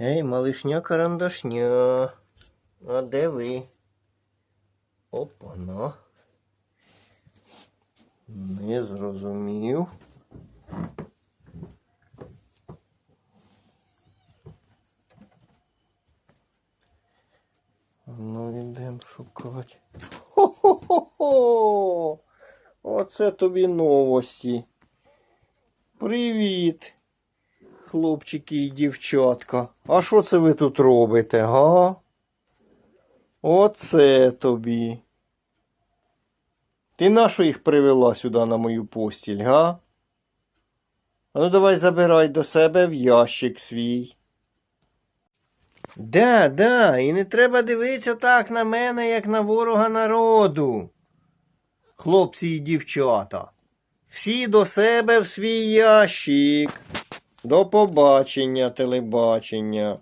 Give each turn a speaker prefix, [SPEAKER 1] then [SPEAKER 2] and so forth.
[SPEAKER 1] Ей, малишня карандашня. А де ви? Опана. Не зрозумів. Ну, йдемо шукати. Хо-хо-хо-хо! Оце тобі новості. Привіт, хлопчики і дівчатка. А що це ви тут робите, га? Оце тобі. Ти нащо їх привела сюди на мою постіль, га? Ну давай забирай до себе в ящик свій. Да, да, і не треба дивитися так на мене, як на ворога народу. Хлопці і дівчата. Всі до себе в свій ящик. До побачення, телебачення.